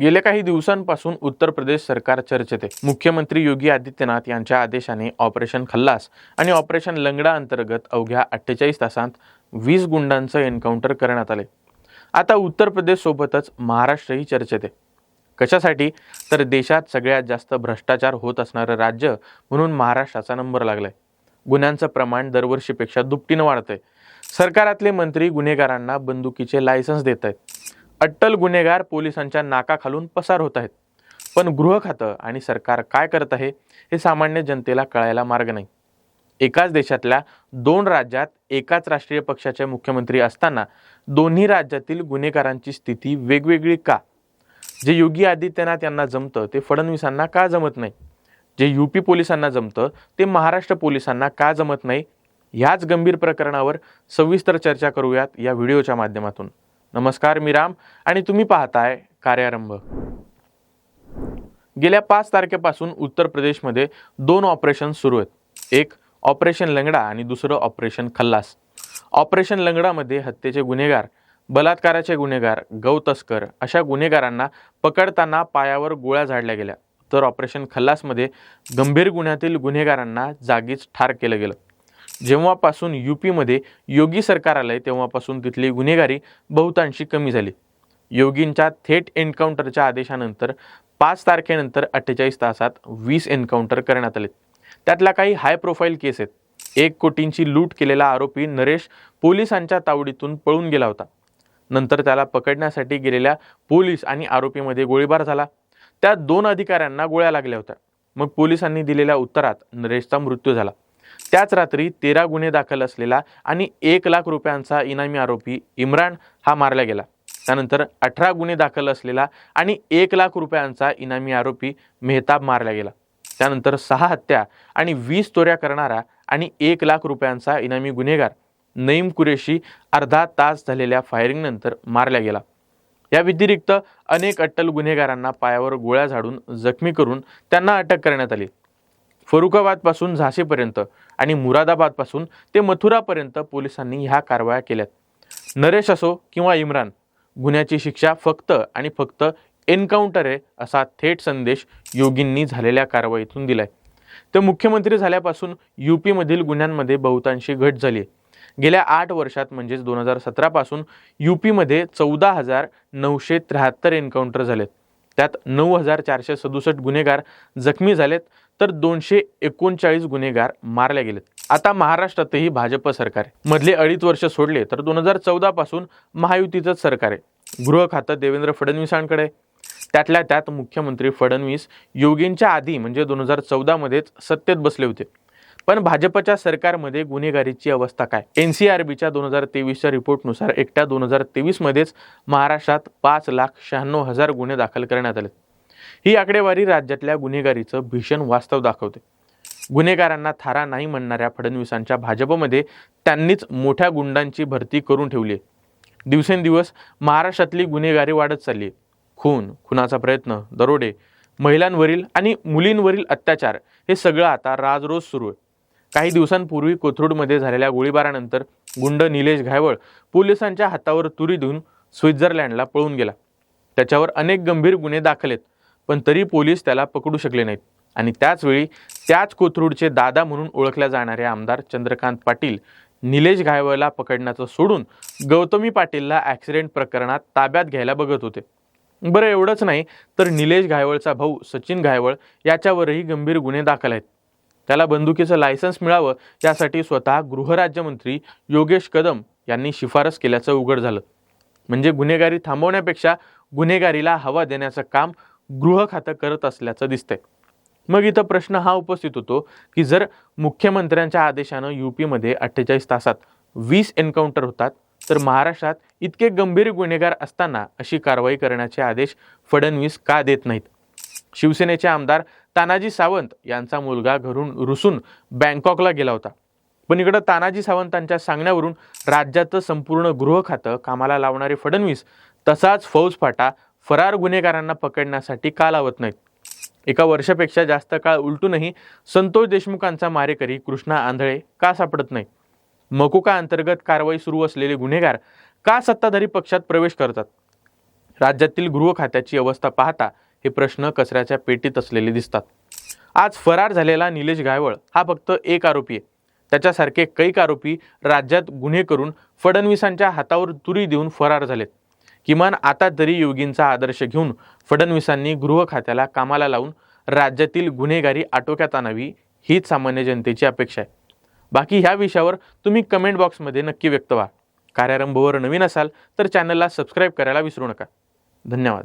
गेल्या काही दिवसांपासून उत्तर प्रदेश सरकार चर्चेत आहे. मुख्यमंत्री योगी आदित्यनाथ यांच्या आदेशाने ऑपरेशन खल्लास आणि ऑपरेशन लंगडा अंतर्गत अवघ्या अठ्ठेचाळीस तासांत वीस गुंडांचं एन्काउंटर करण्यात आले आता उत्तर प्रदेशसोबतच महाराष्ट्रही चर्चेत आहे. कशासाठी? तर देशात सगळ्यात जास्त भ्रष्टाचार होत असणारं राज्य म्हणून महाराष्ट्राचा नंबर लागलाय. गुन्ह्यांचं प्रमाण दरवर्षीपेक्षा दुपटीनं वाढतंय. सरकारातले मंत्री गुन्हेगारांना बंदुकीचे लायसन्स देत आहेत अट्टल गुन्हेगार पोलिसांच्या नाकाखालून पसार होत आहेत. पण गृह खातं आणि सरकार काय करत आहे हे सामान्य जनतेला कळायला मार्ग नाही. एकाच देशातल्या दोन राज्यात एकाच राष्ट्रीय पक्षाचे मुख्यमंत्री असताना दोन्ही राज्यातील गुन्हेगारांची स्थिती वेगवेगळी का? जे योगी आदित्यनाथ यांना जमतं ते फडणवीसांना का जमत नाही? जे युपी पोलिसांना जमतं ते महाराष्ट्र पोलिसांना का जमत नाही? ह्याच गंभीर प्रकरणावर सविस्तर चर्चा करूयात या व्हिडिओच्या माध्यमातून. नमस्कार मी राम आणि तुम्ही पाहताय कार्यारंभ. गेल्या पाच तारखेपासून उत्तर प्रदेशमध्ये दोन ऑपरेशन सुरू आहेत. एक ऑपरेशन लंगडा आणि दुसरं ऑपरेशन खल्लास. ऑपरेशन लंगडामध्ये हत्येचे गुन्हेगार बलात्काराचे गुन्हेगार गौ तस्कर अशा गुन्हेगारांना पकडताना पायावर गोळ्या झाडल्या गेल्या. तर ऑपरेशन खल्लासमध्ये गंभीर गुन्ह्यातील गुन्हेगारांना जागीच ठार केलं गेलं. जेव्हापासून युपीमध्ये योगी सरकार आलंय तेव्हापासून तिथली गुन्हेगारी बहुतांशी कमी झाली. योगींच्या थेट एन्काउंटरच्या आदेशानंतर पाच तारखेनंतर अठ्ठेचाळीस तासात वीस एन्काउंटर करण्यात आले त्यातल्या काही हाय प्रोफाईल केस आहेत. एक कोटींची लूट केलेला आरोपी नरेश पोलिसांच्या तावडीतून पळून गेला होता. नंतर त्याला पकडण्यासाठी गेलेल्या पोलीस आणि आरोपीमध्ये गोळीबार झाला. त्यात दोन अधिकाऱ्यांना गोळ्या लागल्या होत्या. मग पोलिसांनी दिलेल्या उत्तरात नरेशचा मृत्यू झाला. त्याच रात्री तेरा गुन्हे दाखल असलेला आणि एक लाख रुपयांचा इनामी आरोपी इम्रान हा मारला गेला. त्यानंतर अठरा गुन्हे दाखल असलेला आणि एक लाख रुपयांचा इनामी आरोपी मेहताब मारला गेला. त्यानंतर सहा हत्या आणि वीस चोऱ्या करणारा आणि एक लाख रुपयांचा इनामी गुन्हेगार नईम कुरेशी अर्धा तास झालेल्या फायरिंगनंतर मारला गेला. या व्यतिरिक्त अनेक अट्टल गुन्हेगारांना पायावर गोळ्या झाडून जखमी करून त्यांना अटक करण्यात आली. फरुखाबादपासून झाशीपर्यंत आणि मुरादाबादपासून ते मथुरापर्यंत पोलिसांनी ह्या कारवाया केल्यात. नरेश असो किंवा इम्रान गुन्ह्याची शिक्षा फक्त आणि फक्त एन्काउंटर आहे असा थेट संदेश योगींनी झालेल्या कारवाईतून दिलाय. तर मुख्यमंत्री झाल्यापासून यू पीमधील गुन्ह्यांमध्ये बहुतांशी घट झाली आहे. गेल्या आठ वर्षात म्हणजेच दोन हजार सतरापासून यू पीमध्ये चौदा हजार नऊशे त्र्याहत्तर एन्काउंटर झालेत. त्यात नऊ हजार चारशे सदुसष्ट गुन्हेगार जखमी झालेत तर दोनशे एकोणचाळीस गुन्हेगार मारले गेलेत. आता महाराष्ट्रातही भाजप सरकार आहे. मधले अडीच वर्ष सोडले तर दोन हजार चौदा पासून महायुतीचंच सरकार आहे. गृह खातं देवेंद्र फडणवीसांकडे त्यातल्या त्यात मुख्यमंत्री फडणवीस योगींच्या आधी म्हणजे दोन हजार चौदामध्येच सत्तेत बसले होते. पण भाजपच्या सरकारमध्ये गुन्हेगारीची अवस्था काय? एन सी आर बीच्या दोन हजार तेवीसच्या रिपोर्टनुसार एकट्या दोन हजार तेवीसमध्येच महाराष्ट्रात पाच लाख शहाण्णव हजार गुन्हे दाखल करण्यात आले ही आकडेवारी राज्यातल्या गुन्हेगारीचं भीषण वास्तव दाखवते. गुन्हेगारांना थारा नाही म्हणणाऱ्या फडणवीसांच्या भाजपमध्ये त्यांनीच मोठ्या गुंडांची भरती करून ठेवली आहे दिवसेंदिवस महाराष्ट्रातली गुन्हेगारी वाढत चालली आहे खून खुनाचा प्रयत्न दरोडे महिलांवरील आणि मुलींवरील अत्याचार हे सगळं आता राजरोज सुरू आहे. काही दिवसांपूर्वी कोथरूडमध्ये झालेल्या गोळीबारानंतर गुंड निलेश घायवळ पोलिसांच्या हातावर तुरी देऊन स्वित्झर्लंडला पळून गेला. त्याच्यावर अनेक गंभीर गुन्हे दाखल आहेत पण तरी पोलीस त्याला पकडू शकले नाहीत. आणि त्याचवेळी त्याच कोथरूडचे दादा म्हणून ओळखल्या जाणारे आमदार चंद्रकांत पाटील निलेश घायवळला पकडण्याचं सोडून गौतमी पाटीलला ॲक्सिडेंट प्रकरणात ताब्यात घ्यायला बघत होते. बरं एवढंच नाही तर निलेश घायवळचा भाऊ सचिन घायवळ याच्यावरही गंभीर गुन्हे दाखल आहेत. त्याला बंदुकीचं लायसन्स मिळावं यासाठी स्वतः गृहराज्यमंत्री योगेश कदम यांनी शिफारस केल्याचं उघड झालं. म्हणजे गुन्हेगारी थांबवण्यापेक्षा गुन्हेगारीला हवा देण्याचं काम गृह खातं करत असल्याचं दिसतंय. मग इथं प्रश्न हा उपस्थित होतो की जर मुख्यमंत्र्यांच्या आदेशानं यूपीमध्ये अठ्ठेचाळीस तासात वीस एन्काउंटर होतात तर महाराष्ट्रात इतके गंभीर गुन्हेगार असताना अशी कारवाई करण्याचे आदेश फडणवीस का देत नाहीत? शिवसेनेचे आमदार तानाजी सावंत यांचा मुलगा घरून रुसून बँकॉकला गेला होता. पण इकडं तानाजी सावंतांच्या सांगण्यावरून राज्याचं संपूर्ण गृह खातं कामाला लावणारे फडणवीस तसाच फौजफाटा फरार गुन्हेगारांना पकडण्यासाठी का लावत नाहीत? एका वर्षापेक्षा जास्त काळ उलटूनही संतोष देशमुखांचा मारेकरी कृष्णा आंधळे का सापडत नाही मकुका अंतर्गत कारवाई सुरू असलेले गुन्हेगार का सत्ताधारी पक्षात प्रवेश करतात? राज्यातील गृह खात्याची अवस्था पाहता हे प्रश्न कचऱ्याच्या पेटीत असलेले दिसतात. आज फरार झालेला निलेश गायवळ हा फक्त एक आरोपी आहे. त्याच्यासारखे कैक आरोपी राज्यात गुन्हे करून फडणवीसांच्या हातावर तुरी देऊन फरार झालेत. किमान आता तरी योगींचा आदर्श घेऊन फडणवीसांनी गृह खात्याला कामाला लावून राज्यातील गुन्हेगारी आटोक्यात आणावी हीच सामान्य जनतेची अपेक्षा आहे. बाकी ह्या विषयावर तुम्ही कमेंट बॉक्समध्ये नक्की व्यक्त व्हा. कार्यारंभवर नवीन असाल तर चॅनलला सबस्क्राईब करायला विसरू नका. धन्यवाद.